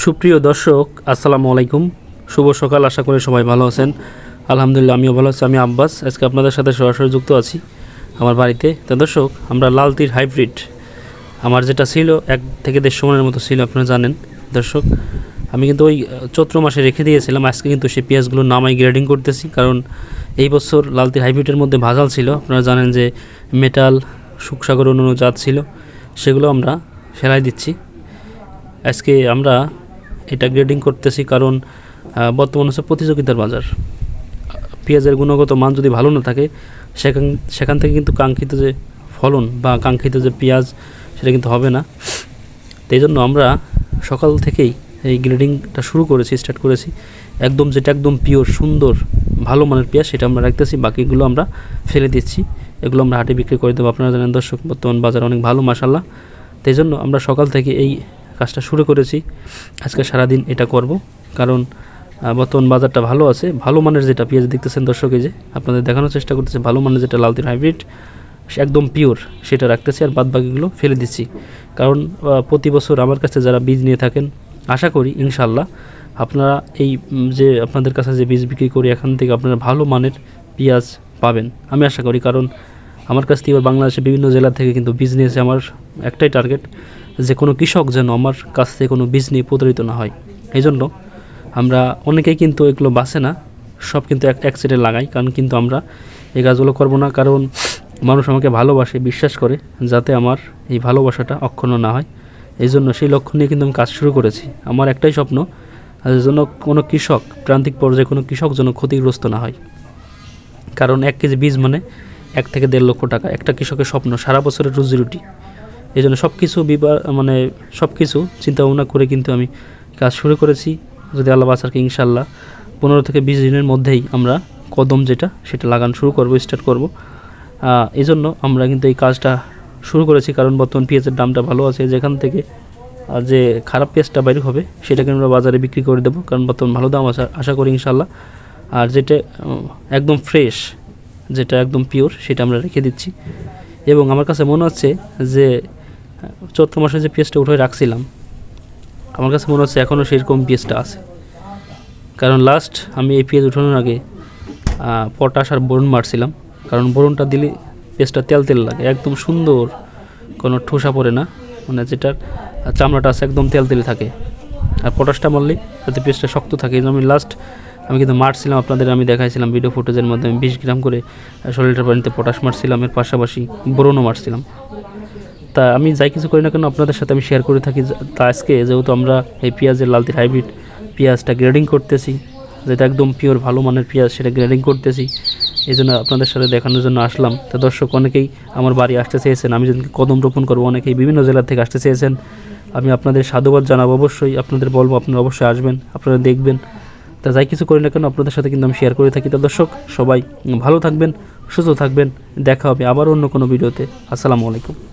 সুপ্রিয় দর্শক, আসসালামু আলাইকুম। শুভ সকাল, আশা করি সবাই ভালো আছেন। আলহামদুলিল্লাহ, আমিও ভালো আছি, আমি আব্বাস। আজকে আপনাদের সাথে সরাসরি যুক্ত আছি আমার বাড়িতে। তো দর্শক, আমরা লালতির হাইব্রিড, আমার যেটা ছিল এক থেকে দেড়শো মনের মতো ছিল, আপনারা জানেন। দর্শক, আমি কিন্তু ওই চৈত্র মাসে রেখে দিয়েছিলাম, আজকে কিন্তু সেই পেঁয়াজগুলো নামাই গ্রেডিং করতেছি। কারণ এই বছর লালতির হাইব্রিডের মধ্যে ভাজাল ছিল। আপনারা জানেন যে মেটাল সুখসাগর অন্যান্য জাত ছিল, সেগুলো আমরা ফেলাই দিচ্ছি। আজকে আমরা এটা গ্রেডিং করতেছি কারণ বর্তমান হচ্ছে প্রতিযোগিতার বাজার। পেঁয়াজের গুণগত মান যদি ভালো না থাকে, সেখান সেখান থেকে কিন্তু কাঙ্ক্ষিত যে ফলন বা কাঙ্ক্ষিত যে পেঁয়াজ, সেটা কিন্তু হবে না। তো জন্য আমরা সকাল থেকেই এই গ্রেডিংটা শুরু করেছি স্টার্ট করেছি। একদম যেটা একদম পিওর সুন্দর, ভালো মানের পেঁয়াজ, সেটা আমরা রাখতেছি। বাকিগুলো আমরা ফেলে দিচ্ছি। এগুলো আমরা হাটে বিক্রি করে দেবো। আপনারা জানেন দর্শক, বর্তমান বাজার অনেক ভালো মাসাল্লাহ তো এই জন্য আমরা সকাল থেকে এই কাজটা শুরু করেছি। আজকে সারাদিন এটা করব। কারণ বর্তমান বাজারটা ভালো আছে। ভালো মানের যেটা পেঁয়াজ দেখতেছেন দর্শকে যে আপনাদের দেখানোর চেষ্টা করতেছে, ভালো মানের যেটা লালতির হাইব্রিড, একদম পিওর সেটা রাখতেছি আর বাদ বাকিগুলো ফেলে দিচ্ছি। কারণ প্রতি বছর আমার কাছে যারা বীজ নিয়ে থাকেন, আশা করি ইনশাল্লাহ আপনারা এই যে আপনাদের কাছে যে বীজ বিক্রি করি, এখান থেকে আপনারা ভালো মানের পেঁয়াজ পাবেন। আমি আশা করি, কারণ আমার কাছ থেকে বাংলাদেশের বিভিন্ন জেলা থেকে কিন্তু বীজ নিয়েছে আমার একটাই টার্গেট যে কোনো কৃষক যেন আমার কাছ থেকে কোনো বীজ নিয়ে প্রতারিত না হয়। এই জন্য আমরা অনেকেই কিন্তু এগুলো বাসে না, সব কিন্তু এক এক সাইডে লাগাই, কারণ কিন্তু আমরা এই কাজগুলো করব না, কারণ মানুষ আমাকে ভালোবাসে, বিশ্বাস করে, যাতে আমার এই ভালোবাসাটা অক্ষুণ্ণ না হয়। এই জন্য সেই লক্ষ্য নিয়ে কিন্তু আমি কাজ শুরু করেছি। আমার একটাই স্বপ্ন আর যেন কোনো কৃষক, প্রান্তিক পর্যায়ে কোনো কৃষক যেন ক্ষতিগ্রস্ত না হয়। কারণ এক কেজি বীজ মানে এক থেকে দেড় লক্ষ টাকা। একটা কৃষকের স্বপ্ন, সারা বছরের রুজি রুটি। এই জন্য সব কিছু বিবা মানে সব কিছু চিন্তা ভাবনা করে কিন্তু আমি কাজ শুরু করেছি। যদি আল্লাহ বাসারকে ইনশাল্লাহ পনেরো থেকে বিশ দিনের মধ্যেই আমরা কদম যেটা, সেটা লাগানো শুরু করব স্টার্ট করব। এই জন্য আমরা কিন্তু এই কাজটা শুরু করেছি, কারণ বর্তমান পেঁয়াজের দামটা ভালো আছে। যেখান থেকে যে খারাপ পেঁয়াজটা বাইরে হবে, সেটাকে আমরা বাজারে বিক্রি করে দেবো, কারণ বর্তমান ভালো দাম আছে, আশা করি ইনশাল্লাহ আর যেটা একদম ফ্রেশ যেটা একদম পিওর সেটা আমরা রেখে দিচ্ছি। এবং আমার কাছে মনে হচ্ছে যে চৈত্র মাসে যে পেঁয়াজটা উঠে রাখছিলাম, আমার কাছে মনে হচ্ছে এখনও সেরকম পেঁয়াজটা আছে। কারণ লাস্ট আমি এই পেঁয়াজ উঠানোর আগে পটাশ আর বোরন মারছিলাম। কারণ বোরনটা দিলে পেঁয়াজটা তেল তেল লাগে, একদম সুন্দর, কোনো ঠোসা পড়ে না। মানে যেটার চামড়াটা আছে একদম তেল তেল থাকে। আর পটাশটা মারলে যাতে পেঁয়াজটা শক্ত থাকে, এই আমি লাস্ট আমি কিন্তু মারছিলাম, আপনাদের আমি দেখাইছিলাম ভিডিও ফুটেজের মাধ্যমে, বিশ গ্রাম করে লিটার পানিতে পটাশ মারছিলাম, এর পাশাপাশি বোরনও মারছিলাম। তা আমি যাই কিছু করি না কেন আপনাদের সাথে আমি শেয়ার করে থাকি। তা আজকে যেহেতু আমরা এই পেঁয়াজের লালতির হাইব্রিড পেঁয়াজটা গ্রেডিং করতেছি, যেটা একদম পিওর ভালো মানের পেঁয়াজ, সেটা গ্রেডিং করতেছি। এই জন্য আপনাদের সাথে দেখানোর জন্য আসলাম। তা দর্শক, অনেকেই আমার বাড়ি আসতে চেয়েছেন, আমি যেদিনকে কদম রোপণ করব, অনেকেই বিভিন্ন জেলা থেকে আসতে চেয়েছেন। আমি আপনাদের সাধুবাদ জানাব, অবশ্যই আপনাদের বলব, আপনারা অবশ্যই আসবেন, আপনারা দেখবেন। তা যাই কিছু করি না কেন, আপনাদের সাথে কিন্তু আমি শেয়ার করে থাকি। তা দর্শক, সবাই ভালো থাকবেন, সুস্থ থাকবেন। দেখা হবে আবার অন্য কোনো ভিডিওতে। আসসালামু আলাইকুম।